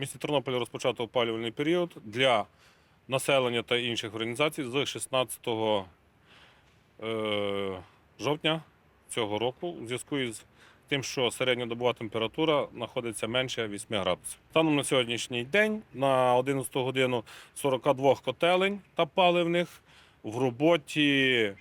місті Тернополі розпочато опалювальний період для населення та інших організацій з 16 е, жовтня цього року у зв'язку із тим, що середньодобова температура знаходиться менше 8 градусів. Станом на сьогоднішній день на 11 годину 42 котелень та паливних в роботі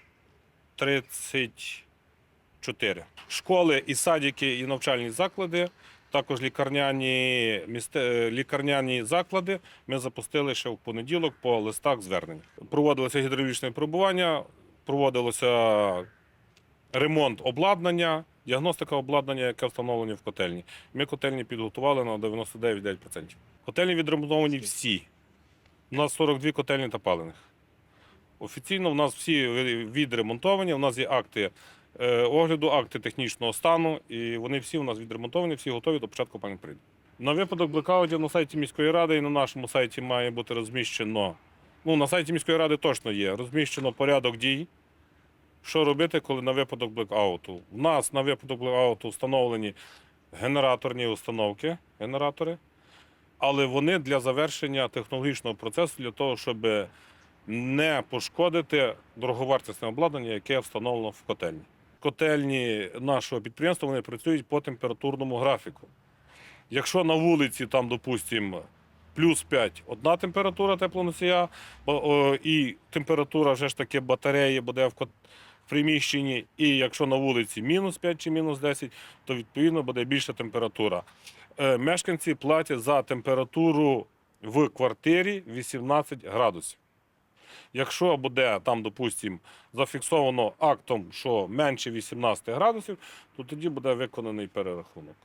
34. Школи і садики, і навчальні заклади, також лікарняні, місте, лікарняні заклади ми запустили ще в понеділок по листах звернень. Проводилося гідравлічне пробування, проводилося ремонт обладнання, діагностика обладнання, яке встановлені в котельні. Ми котельні підготували на 99,9%. Котельні відремонтовані всі. У нас 42 котельні та палених. Офіційно в нас всі відремонтовані, у нас є акти огляду, акти технічного стану, і вони всі у нас відремонтовані, всі готові до початку періоду. На випадок блекаутів на сайті міської ради і на нашому сайті має бути розміщено. Ну, на сайті міської ради точно є розміщено порядок дій. Що робити, коли на випадок блекауту? У нас на випадок блекауту встановлені генераторні установки, генератори, але вони для завершення технологічного процесу, для того, щоб не пошкодити дороговартісне обладнання, яке встановлено в котельні. Котельні нашого підприємства вони працюють по температурному графіку. Якщо на вулиці, там, допустимо, плюс 5 одна температура теплоносія, і температура вже ж таки батареї буде в приміщенні, і якщо на вулиці мінус 5 чи мінус 10, то відповідно буде більша температура. Е, Мешканці платять за температуру в квартирі 18 градусів. Якщо буде там, допустимо, зафіксовано актом, що менше 18 градусів, то тоді буде виконаний перерахунок.